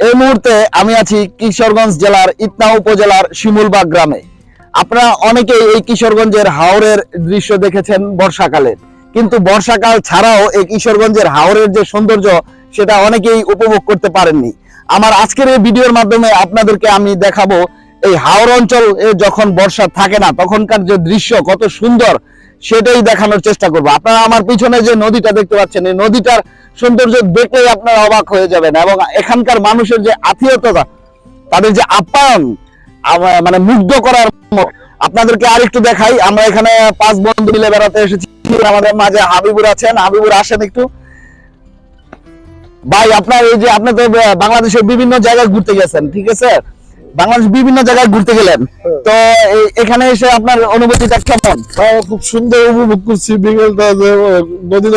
এই মুহূর্তে আমি আছি কিশোরগঞ্জ জেলার ইতনা উপজেলার শিমুলবাগ গ্রামে। আপনারা অনেকেই এই কিশোরগঞ্জের হাওরের দৃশ্য দেখেছেন বর্ষাকালে। কিন্তু বর্ষাকাল ছাড়াও এই কিশোরগঞ্জের হাওরের যে সৌন্দর্য, সেটা অনেকেই উপভোগ করতে পারেননি। আমার আজকের এই ভিডিওর মাধ্যমে আপনাদেরকে আমি দেখাবো, এই হাওর অঞ্চল যখন বর্ষা থাকে না, তখনকার যে দৃশ্য কত সুন্দর সেটাই দেখানোর চেষ্টা করব। আপনারা আমার পিছনে যে নদীটা দেখতে পাচ্ছেন, এই নদীটার সৌন্দর্য দেখলেই আপনারা অবাক হয়ে যাবেন এবং এখানকার মানুষের যে আত্মীয়তা, তাদের যে আপ্যায়ন মানে মুগ্ধ করার। আপনাদেরকে আরেকটু দেখাই। আমরা এখানে পাঁচ বন্ধু মিলে বেড়াতে এসেছি। আমাদের মাঝে হাবিবুর আছেন। হাবিবুর, আসেন একটু। ভাই, আপনার এই যে, আপনি তো বাংলাদেশের বিভিন্ন জায়গায় ঘুরতে গেছেন, ঠিক আছে? বাংলাদেশ বিভিন্ন জায়গায় ঘুরতে গেলেন। তো এখানে এসে আপনার অনুভূতিটা কেমন? হ্যাঁ, খুব সুন্দর উপভোগ করছি। বিকেলটা নদী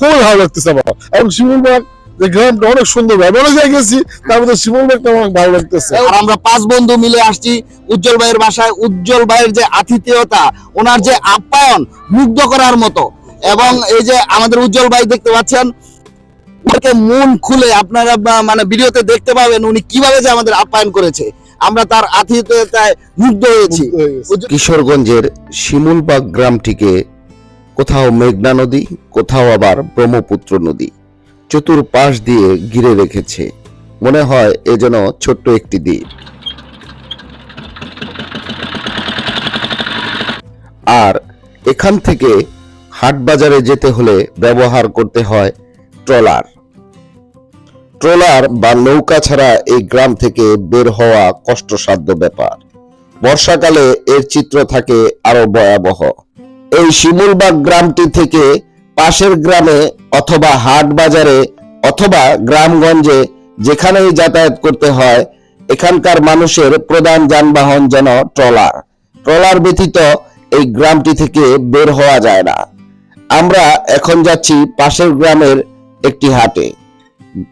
খুবই ভালো লাগতেছে আমার। এবং শিমুলবাগ যে গ্রামটা অনেক সুন্দর অনেক জায়গায় গেছি তার মধ্যে শিমুলবাগটা অনেক ভালো লাগতেছে। আর আমরা পাঁচ বন্ধু মিলে আসছি উজ্জ্বল ভাইয়ের বাসায়। উজ্জ্বল ভাইয়ের যে আতিথেয়তা ওনার যে আপ্যায়ন মুগ্ধ করার মতো। এবং এই যে আমাদের উজ্জ্বল ভাই দেখতে পাচ্ছেন মন খুলে আপনারা মানে ভিডিওতে দেখতে পাবেন উনি কীভাবে যে আমাদের আপ্যায়ন করেছে। আমরা তার আতিথেয়তায় মুগ্ধ হয়েছি। হয়ে। কিশোরগঞ্জের শিমুলবাগ গ্রামটিকে কোথাও মেঘনা নদী কোথাও আবার ব্রহ্মপুত্র নদী। চতুর্পাশ দিয়ে ঘিরে রেখেছে। মনে হয় এ যেন ছোট্ট একটি দ্বীপ। আর এখান থেকে হাটবাজারে যেতে হলে ব্যবহার করতে হয় ট্রলার। ট্রলার বা নৌকা ছাড়া এই গ্রাম থেকে বের হওয়া কষ্টসাধ্য ব্যাপার। বর্ষাকালে এর চিত্র থাকে আরও ভয়াবহ। এই শিমুলবাগ গ্রামটি থেকে পাশের গ্রামে অথবা হাট বাজারে অথবা গ্রামগঞ্জে যেখানেই যাতায়াত করতে হয়, এখানকার মানুষের প্রধান যানবাহন যেন ট্রলার। ট্রলার ব্যতীত এই গ্রামটি থেকে বের হওয়া যায় না। আমরা এখন যাচ্ছি পাশের গ্রামের একটি হাটে।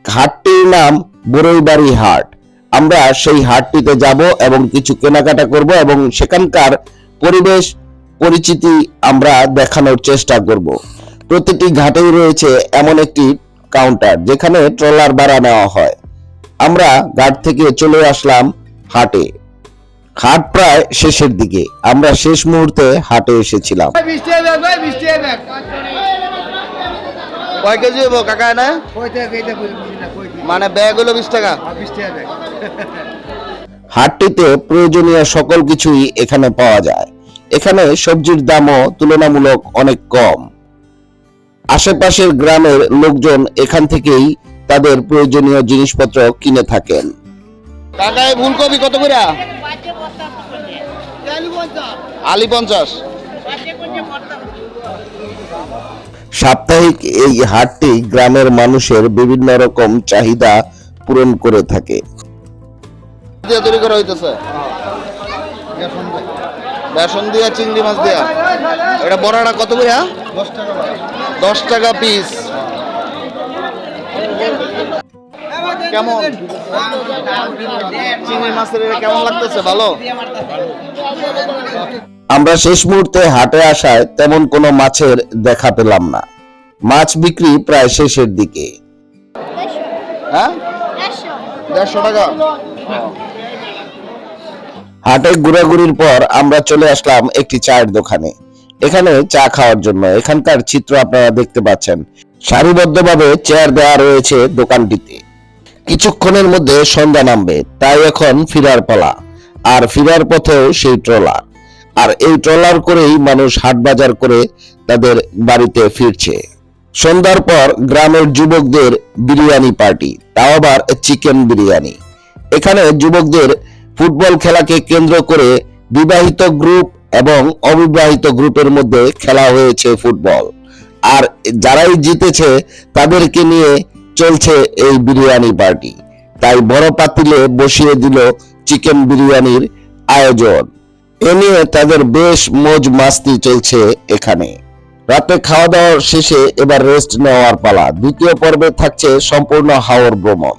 হাটটির নাম বড়ইবাড়ি হাট। আমরা সেই হাটটিতে যাব এবং কিছু কেনাকাটা করব এবং সেখানকার পরিবেশ পরিচিতি আমরা দেখানোর চেষ্টা করব। প্রতিটি ঘাটেই রয়েছে এমন একটি কাউন্টার যেখানে ট্রলার ভাড়া নেওয়া হয়। আমরা ঘাট থেকে চলে আসলাম হাটে। হাট প্রায় শেষের দিকে। আমরা শেষ মুহূর্তে হাটে এসেছিলাম বৃষ্টি হবে ভাই বৃষ্টি হবে কয় কেজি হব কাকা না মানে ব্যাগ হলো বিশ টাকা হাটটিতে প্রয়োজনীয় সকল কিছুই এখানে পাওয়া যায়। এখানে সবজির দামও তুলনামূলক অনেক কম। আশেপাশের গ্রামের লোকজন এখান থেকেই তাদের প্রয়োজনীয় জিনিসপত্র কিনে থাকেন। কাকা ফুলকপি কত করে? আলি পঞ্চাশ। সাপ্তাহিক এই হাটটি গ্রামের মানুষের বিভিন্ন রকম চাহিদা পূরণ করে থাকে। বেসন দিয়া, চিংড়ি মাছ দিয়া। এটা বড়াটা কত করে? দশ টাকা পিস কেমন? চিংড়ি মাছের কেমন লাগতেছে? ভালো? আমরা শেষ মুহূর্তে হাটে আসায় তেমন কোনো মাছের দেখা পেলাম না। মাছ বিক্রি প্রায় শেষের দিকে। হ্যাঁ? হাটে ঘোরাঘুরির পর আমরা চলে আসলাম একটি চায়ের দোকানে। এখানে চা খাওয়ার জন্য। এখানকার চিত্র আপনারা দেখতে পাচ্ছেন। সারিবদ্ধভাবে চেয়ার দেওয়া রয়েছে দোকানটিতে। কিছুক্ষণের মধ্যে সন্ধ্যা নামবে, তাই এখন ফিরার পালা। আর ফিরার পথেও সেই ট্রলার। আর এই ট্রলার করেই মানুষ হাট বাজার করে তাদের বাড়িতে ফিরছে। সন্ধ্যার পর গ্রামের যুবকদের বিরিয়ানি পার্টি, তাও আবার চিকেন বিরিয়ানি। এখানে যুবকদের ফুটবল খেলাকে কেন্দ্র করে বিবাহিত গ্রুপ এবং অবিবাহিত গ্রুপের মধ্যে খেলা হয়েছে ফুটবল। আর যারাই জিতেছে, তাদেরকে নিয়ে চলছে এই বিরিয়ানি পার্টি। তাই বড় পাতিলে বসিয়ে দিল চিকেন বিরিয়ানির আয়োজন। এ নিয়ে তাদের বেশ মজ মাস্তি চলছে এখানে। রাতে খাওয়া দাওয়ার শেষে এবার রেস্ট নেওয়ার পালা। দ্বিতীয় পর্বে থাকছে সম্পূর্ণ হাওর ভ্রমণ।